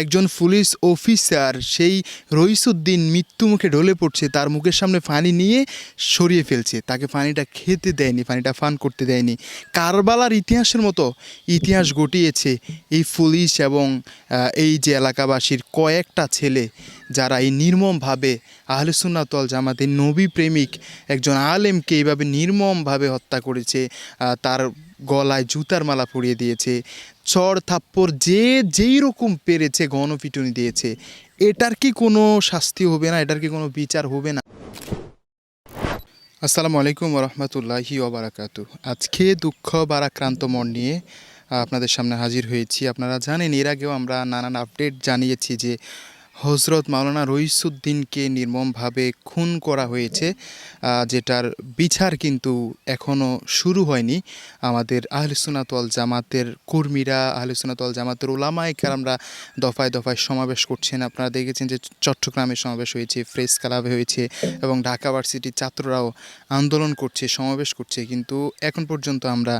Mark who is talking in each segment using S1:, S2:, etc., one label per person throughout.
S1: একজন police officer, সেই রইসুদ্দিন মৃত্যুমুখে ঢলে পড়ছে, তার মুখের সামনে পানি নিয়ে সরিয়ে ফেলছে। তাকে পানিটা খেতে দেয়নি, পানিটা ফান করতে দেয়নি। কারবালার ইতিহাসের মতো ইতিহাস ঘটিয়েছে এই পুলিশ এবং এই যে এলাকাবাসীর কয়েকটা ছেলে, যারা এই নির্মমভাবে আহলে সুন্নাতল জামাতের নবী প্রেমিক, একজন আলেমকে এইভাবে নির্মমভাবে হত্যা করেছে তার গলায় জুতার মালা পরিয়ে দিয়েছে। চড় থাপ্পড় যে যেই রকম পেরেছে, গণপিটুনি দিয়েছে। এটার কি কোনো শাস্তি হবে না? এটার কি কোনো বিচার হবে না? আসসালামু আলাইকুম রহমতুল্লাহি ওবরাকাতু। আজকে দুঃখ বারাক্রান্ত মন নিয়ে আপনাদের সামনে হাজির হয়েছি। আপনারা জানেন, এর আগেও আমরা নানান আপডেট জানিয়েছি যে হজরত মাওলানা রইসুদ্দিনকে নির্মমভাবে খুন করা হয়েছে যেটার বিচার কিন্তু এখনও শুরু হয়নি। আমাদের আহলসুনাতল জামাতের কর্মীরা আহলসুনাতল জামাতের ওলামায় আমরা দফায় দফায় সমাবেশ করছেন। আপনারা দেখেছেন যে চট্টগ্রামে সমাবেশ হয়েছে ফ্রেস ক্লাবে হয়েছে এবং ঢাকা ভার্সিটির ছাত্ররাও আন্দোলন করছে, সমাবেশ করছে। কিন্তু এখন পর্যন্ত আমরা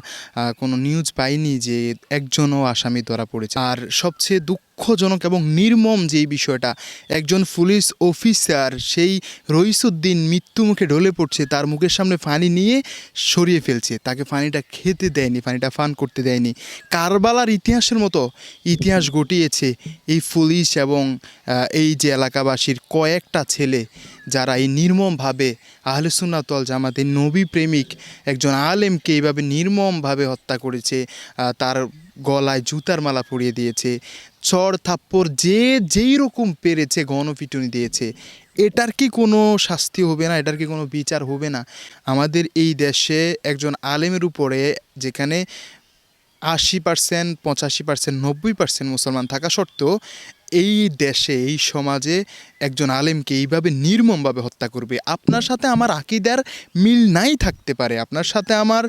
S1: কোনো নিউজ পাইনি যে একজনও আসামি ধরা পড়েছে। আর সবচেয়ে দুঃখজনক এবং নির্মম যেই বিষয়টা, একজন পুলিশ অফিসার সেই রইসুদ্দিন মৃত্যুমুখে ঢলে পড়ছে, তার মুখের সামনে পানি নিয়ে সরিয়ে ফেলছে। তাকে পানিটা খেতে দেয়নি পানিটা ফান করতে দেয়নি। কারবালার ইতিহাসের মতো ইতিহাস ঘটিয়েছে এই পুলিশ এবং এই যে এলাকাবাসীর কয়েকটা ছেলে যারা এই নির্মমভাবে আহলে সুন্নাতল জামাতের নবী প্রেমিক, একজন আলেমকে এইভাবে নির্মমভাবে হত্যা করেছে তার গলায় জুতার মালা পরিয়ে দিয়েছে। চড় থাপ্পড় যে যেই রকম পেরেছে, গণপিটুনি দিয়েছে, এটার কি কোনো শাস্তি হবে না? এটার কি কোনো বিচার হবে না? আমাদের এই দেশে একজন আলেমের উপরে যেখানে আশি পার্সেন্ট, পঁচাশি পার্সেন্ট, নব্বই পার্সেন্ট মুসলমান থাকা সত্ত্বেও এই দেশে, এই সমাজে একজন আলেমকে এইভাবে নির্মমভাবে হত্যা করবে। আপনার সাথে আমার আকিদার মিল নাই থাকতে পারে। আপনার সাথে আমার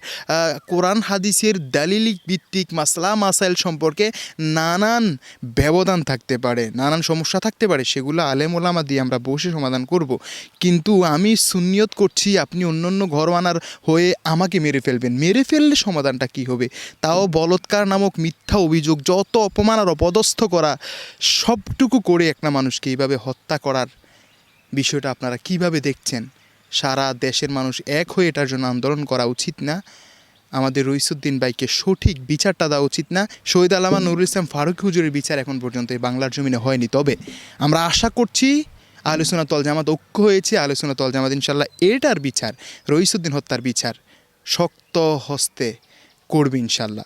S1: কোরআন হাদিসের দালিলিক ভিত্তিক মাসলা, মাসাইল সম্পর্কে নানান ব্যবধান থাকতে পারে, নানান সমস্যা থাকতে পারে। সেগুলো আলেম ওলামা দিয়ে আমরা বসে সমাধান করব। কিন্তু আমি সুনিয়ত করছি, আপনি অন্য অন্য ঘরওয়ানার হয়ে আমাকে মেরে ফেলবেন। মেরে ফেললে সমাধানটা কি হবে? তাও বলৎকার নামক মিথ্যা অভিযোগ, যত অপমান আর অপদস্থ করা সবটুকু করে একটা মানুষকে এইভাবে হত্যা করার বিষয়টা আপনারা কীভাবে দেখছেন? সারা দেশের মানুষ এক হয়ে এটার জন্য আন্দোলন করা উচিত না। আমাদের রইসুদ্দিন ভাইকে সঠিক বিচারটা দেওয়া উচিত না। শহীদ আলামা নুরুল ইসলাম ফারুক হুজুরের বিচার এখন পর্যন্ত এই বাংলার জমিনে হয়নি। তবে আমরা আশা করছি আলোচনা তল জামাত ঐক্য হয়েছে। আলোচনা তল জামাত ইনশাল্লাহ এটার বিচার, রইসুদ্দিন হত্যার বিচার শক্ত হস্তে করবে ইনশাল্লাহ